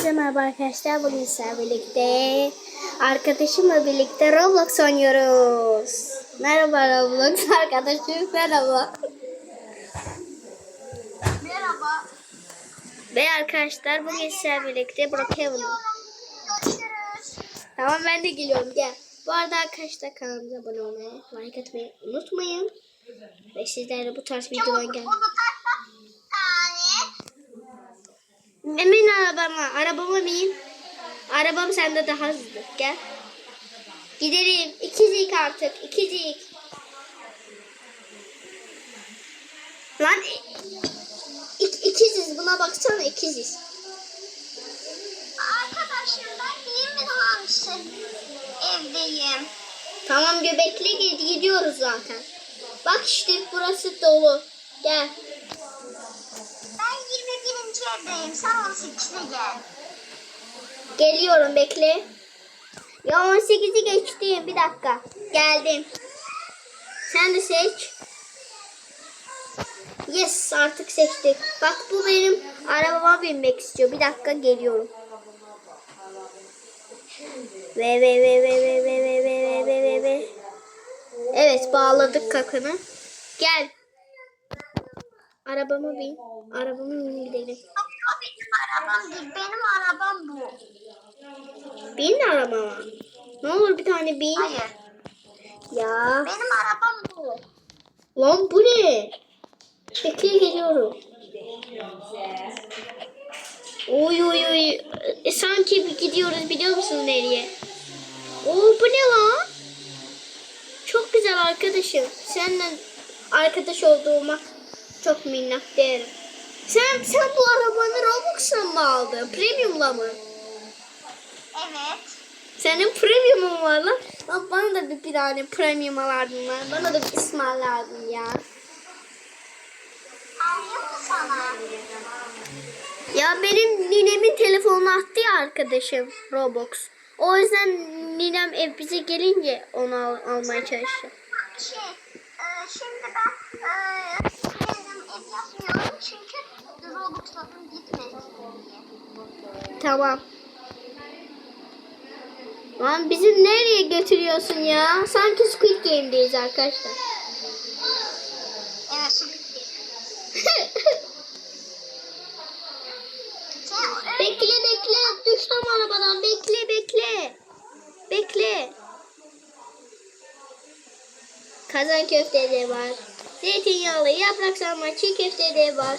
Hepinize merhaba arkadaşlar. Bugün sizlerle birlikte arkadaşımla birlikte Roblox oynuyoruz. Merhaba Roblox arkadaşım. Merhaba. Merhaba. Ve arkadaşlar bugün sizlerle birlikte Brookhaven. Tamam ben de geliyorum gel. Bu arada arkadaşlar kanalımıza abone olmayı, like atmayı unutmayın. Ve sizlerle bu tarz videolar gel. bunu takma. Tane. Emin arabama, arabama bin. Arabam sende daha hızlı. Gel. Gidelim. İkizlik artık. İkizlik. Lan ik, ikiziz. Buna baksana ikiziz. Arkadaşlar ben 20 hamsi evdeyim. Tamam göbekli gid- gidiyoruz zaten. Bak işte burası dolu. Gel. Ben 21. evdeyim. Sen 18'e gel. Geliyorum bekle. Ya 18'i geçtim. Bir dakika. Geldim. Sen de seç. Yes artık seçtik. Bak bu benim arabama binmek istiyor. Bir dakika geliyorum. Ve ve ve ve ve ve ve ve ve ve ve ve. Evet bağladık kakanı. Gel. Arabama bin. Arabama bin gidelim. O benim arabam değil. Benim arabam bu. Bin arabama. Ne olur bir tane bin. Hayır. Ya. Benim arabam bu. Lan bu ne? Bekle geliyorum. Oy oy oy. E, sanki gidiyoruz biliyor musun nereye? Oo bu ne lan? Çok güzel arkadaşım. Seninle arkadaş olduğuma çok minnak derim. Sen sen bu arabanı Robux'la mı aldın? Premium'la mı? Evet. Senin premium'un var lan. Lan bana da bir, bir tane premium alardın lan. Bana da bir ısmarlardın ya. Alayım mı sana? Ya benim ninemin telefonunu attı ya arkadaşım Roblox. O yüzden ninem ev bize gelince onu al- almaya çalışacağım. Şey, e, şimdi ben e, kendim ev yapmıyorum çünkü Gitmesin diye. Tamam. Lan bizi nereye götürüyorsun ya? Sanki Squid Game'deyiz arkadaşlar. Evet. Bekle bekle. Düştüm arabadan. Bekle bekle. Bekle. Kazan köfte de var. Zeytinyağlı yaprak sarma çiğ köfte de var.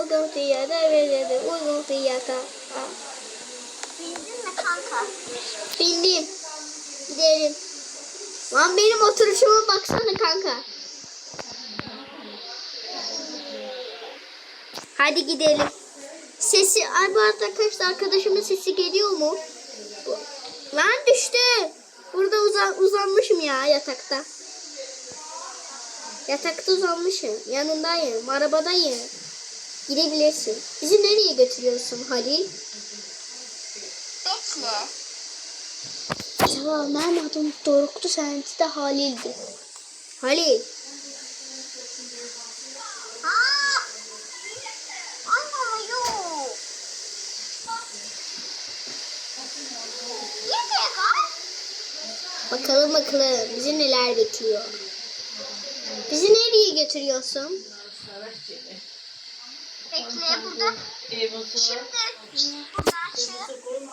Uygun fiyata verildi. Fiyata. Aa, bildin mi kanka? Bindim. Gidelim. Lan benim oturuşuma baksana kanka. Hadi gidelim. Sesi, ay bu arkadaşlar arkadaşımın sesi geliyor mu? Lan düştü. Burada uzan, uzanmışım ya yatakta. Yatakta uzanmışım. Yanındayım. Arabadayım. Gidebilirsin. Bizi nereye götürüyorsun Halil? Bekle. Acaba benim adım Doruk'tu seninki de Halil'di. Halil. Yok. Bakalım bakalım bizi neler bekliyor. Bizi nereye götürüyorsun? Bekle burada. Şimdi buradan çık.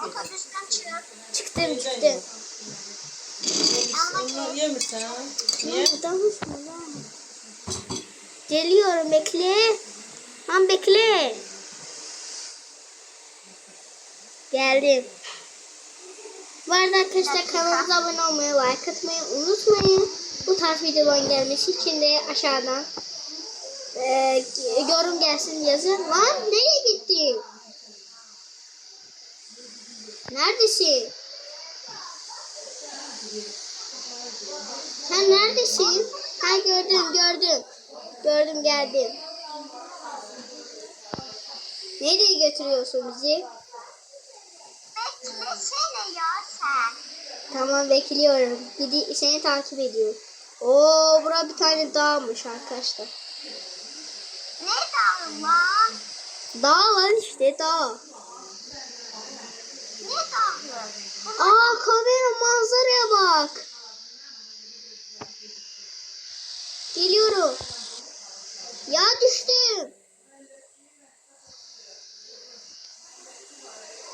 Otobüsten çık. Çıktım çıktım. Yanına gel. Burada mısın lan? Geliyorum bekle. Lan bekle. Geldim. Bu arada arkadaşlar kanalımıza abone olmayı, like atmayı unutmayın. Bu tarz videoların gelmesi için de aşağıdan e, yorum gelsin yazın. Lan nereye gittin? Neredesin? Sen neredesin? Ha gördüm gördüm. Gördüm geldim. Nereye götürüyorsun bizi? Beklesene ya sen. Tamam bekliyorum. Gidi seni takip ediyorum. Oo bura bir tane dağmış arkadaşlar. Ne lan? Dağ var işte dağ. Niye dağılıyor? Aa kamera manzaraya bak. Geliyorum. Ya düştüm.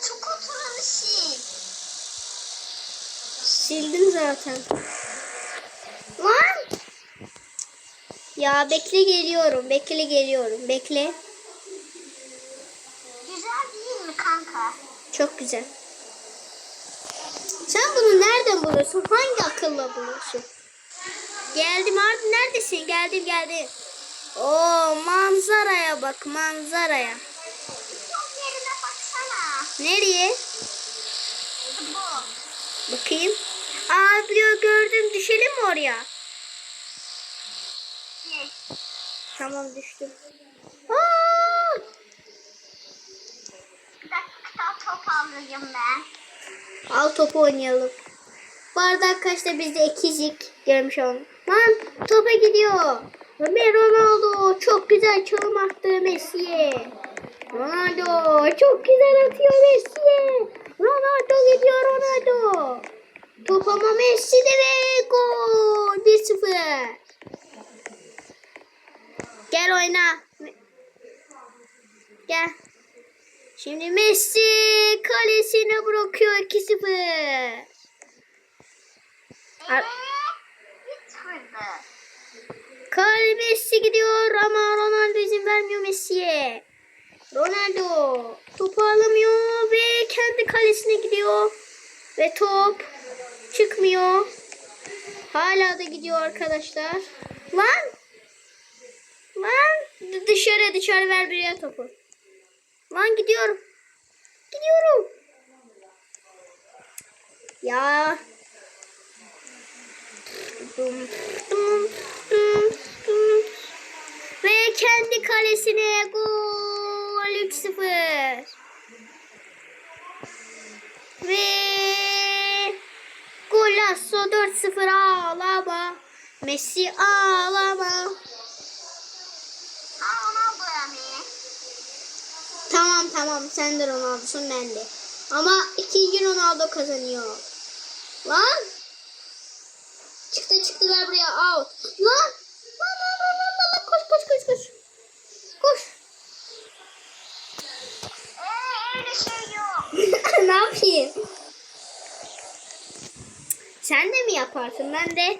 Çukurturanı sil. Sildim zaten. Lan! Ya bekle geliyorum. Bekle geliyorum. Bekle. Güzel değil mi kanka? Çok güzel. Sen bunu nereden buluyorsun? Hangi akılla buluyorsun? Geldim Arda neredesin? Geldim geldim. Oo manzaraya bak manzaraya. Nereye? Bu. Bakayım. Aa biliyor gördüm. Düşelim mi oraya? Şey. Tamam düştüm. Aa! Bir dakika top alayım ben. Al topu oynayalım. Bu arada arkadaşlar biz de ikizlik görmüş olduk. Lan topa gidiyor. Ve Ronaldo çok güzel çalım attı Messi'ye. Ronaldo çok güzel atıyor Messi'ye. Ronaldo gidiyor Ronaldo. Top ama Messi'de ve gol 1-0. Gel oyna. Gel. Şimdi Messi kalesine bırakıyor 2-0. Ar- Eee? Bitmedi. Kale Messi gidiyor ama Ronaldo izin vermiyor Messi'ye. Ronaldo topu alamıyor ve kendi kalesine gidiyor. Ve top çıkmıyor. Hala da gidiyor arkadaşlar. Lan! Lan! Dışarı dışarı ver bir topu. Lan gidiyorum. Gidiyorum. Ya. Ve kendi kalesine gol 3-0. Ve Golasso 4-0 ağlama. Messi ağlama. Tamam tamam sen de Ronaldo'sun ben de. Ama ikinci Ronaldo kazanıyor. Lan. Çıktı çıktı ver buraya out. Lan. Lan lan lan lan lan, lan. Koş koş koş koş. Koş. Öyle şey yok. ne yapayım? Sen de mi yaparsın? Ben de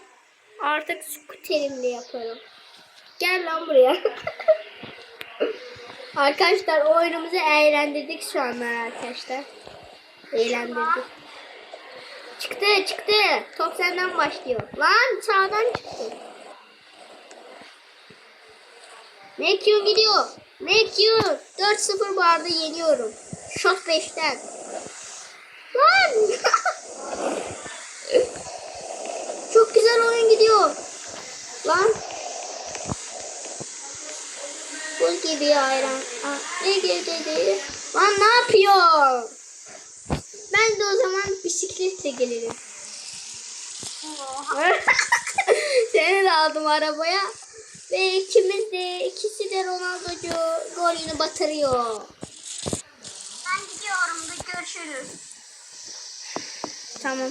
artık skuterimle yaparım. Gel lan buraya. arkadaşlar oyunumuzu eğlendirdik şu anda arkadaşlar. Eğlendirdik. Çıktı çıktı. Top senden başlıyor. Lan sağdan çıktı. Mekyun gidiyor. Mekyun. 4-0 bu arada yeniyorum. Shot 5'ten. Lan. Çok güzel oyun gidiyor. Lan. Buz gibi ayran. Ne girdi? Lan ne yapıyor? Ben de o zaman bisikletle gelirim. Seni de aldım arabaya. Ve ikimiz de ikisi de Ronaldo'cu golünü batırıyor. Ben gidiyorum da görüşürüz. Tamam.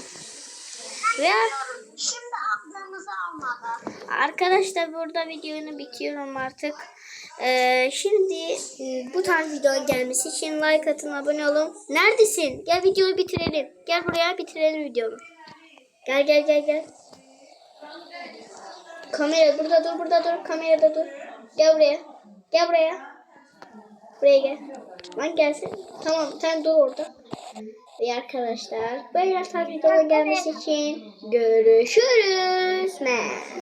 Ben Ve gidiyorum. Şimdi ablamızı almadı. arkadaşlar burada videonu bitiyorum artık. Ee, şimdi e, bu tarz videonun gelmesi için like atın, abone olun. Neredesin? Gel videoyu bitirelim. Gel buraya bitirelim videoyu. Gel gel gel gel. Kamera burada dur burada dur kamerada dur. Gel buraya. Gel buraya. Buraya gel. Lan gelsin. Tamam sen dur orada. Ve arkadaşlar böyle tarz videoların gelmesi için görüşürüz.